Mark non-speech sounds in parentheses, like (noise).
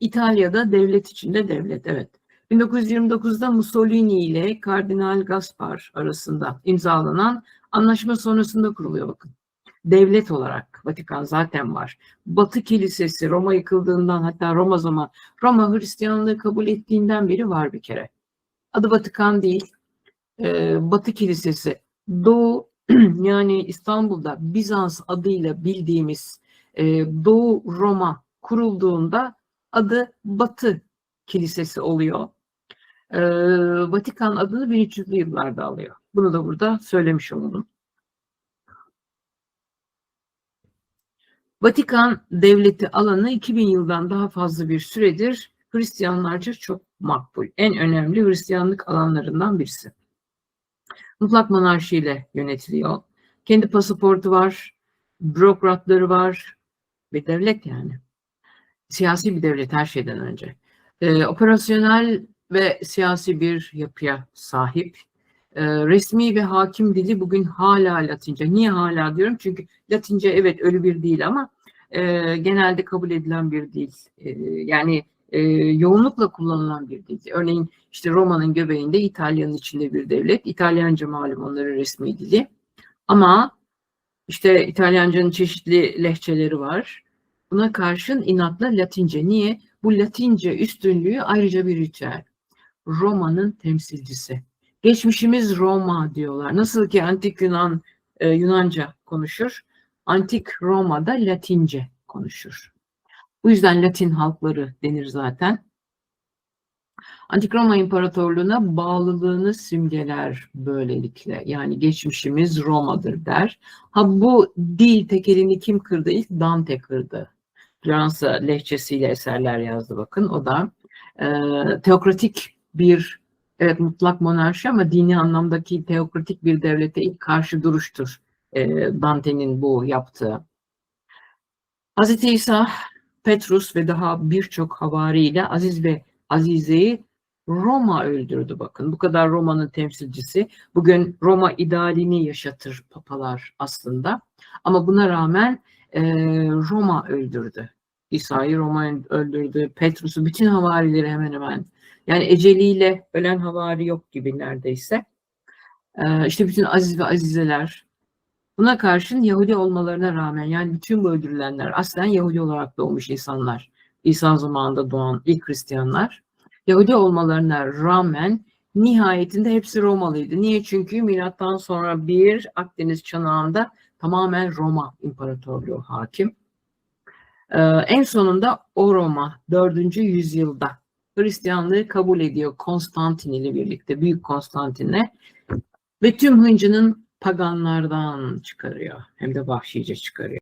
İtalya'da devlet içinde devlet, evet. 1929'da Mussolini ile Kardinal Gaspar arasında imzalanan anlaşma sonrasında kuruluyor bakın. Devlet olarak Vatikan zaten var. Batı Kilisesi Roma yıkıldığından hatta Roma zaman Roma Hristiyanlığı kabul ettiğinden beri var bir kere. Adı Vatikan değil. Ee, Batı Kilisesi Doğu (clears throat) yani İstanbul'da Bizans adıyla bildiğimiz e, Doğu Roma kurulduğunda adı Batı Kilisesi oluyor. Ee, Vatikan adını 1300'lü yıllarda alıyor. Bunu da burada söylemiş olalım. Vatikan devleti alanı 2000 yıldan daha fazla bir süredir Hristiyanlarca çok makbul. En önemli Hristiyanlık alanlarından birisi. Mutlak monarşiyle yönetiliyor. Kendi pasaportu var, bürokratları var ve devlet yani. Siyasi bir devlet her şeyden önce. Ee, operasyonel ve siyasi bir yapıya sahip. Ee, resmi ve hakim dili bugün hala Latince. Niye hala diyorum? Çünkü Latince evet ölü bir dil ama e, genelde kabul edilen bir dil. E, yani e, yoğunlukla kullanılan bir dil. Örneğin işte Roma'nın göbeğinde İtalya'nın içinde bir devlet. İtalyanca malum onların resmi dili. Ama işte İtalyancanın çeşitli lehçeleri var. Buna karşın inatla Latince. Niye? Bu Latince üstünlüğü ayrıca bir ritüel. Roma'nın temsilcisi. Geçmişimiz Roma diyorlar. Nasıl ki antik Yunan e, Yunanca konuşur, antik Roma'da Latince konuşur. Bu yüzden Latin halkları denir zaten. Antik Roma İmparatorluğu'na bağlılığını simgeler böylelikle. Yani geçmişimiz Roma'dır der. Ha bu dil tekelini kim kırdı? İlk Dante kırdı. Fransa lehçesiyle eserler yazdı bakın. O da e, teokratik bir evet mutlak monarşi ama dini anlamdaki teokratik bir devlete ilk karşı duruştur. E, Dante'nin bu yaptığı. Hazreti İsa, Petrus ve daha birçok havariyle Aziz ve Azize'yi Roma öldürdü bakın. Bu kadar Roma'nın temsilcisi. Bugün Roma idealini yaşatır papalar aslında. Ama buna rağmen e, Roma öldürdü. İsa'yı Roma öldürdü. Petrus'u bütün havarileri hemen hemen. Yani eceliyle ölen havari yok gibi neredeyse. E, işte bütün aziz ve azizeler. Buna karşın Yahudi olmalarına rağmen yani bütün bu öldürülenler aslen Yahudi olarak doğmuş insanlar. İsa zamanında doğan ilk Hristiyanlar. Yahudi olmalarına rağmen nihayetinde hepsi Romalıydı. Niye? Çünkü milattan sonra bir Akdeniz çanağında tamamen Roma İmparatorluğu hakim. Ee, en sonunda o Roma 4. yüzyılda Hristiyanlığı kabul ediyor Konstantin ile birlikte, Büyük Konstantin'le ve tüm hıncının paganlardan çıkarıyor. Hem de vahşice çıkarıyor.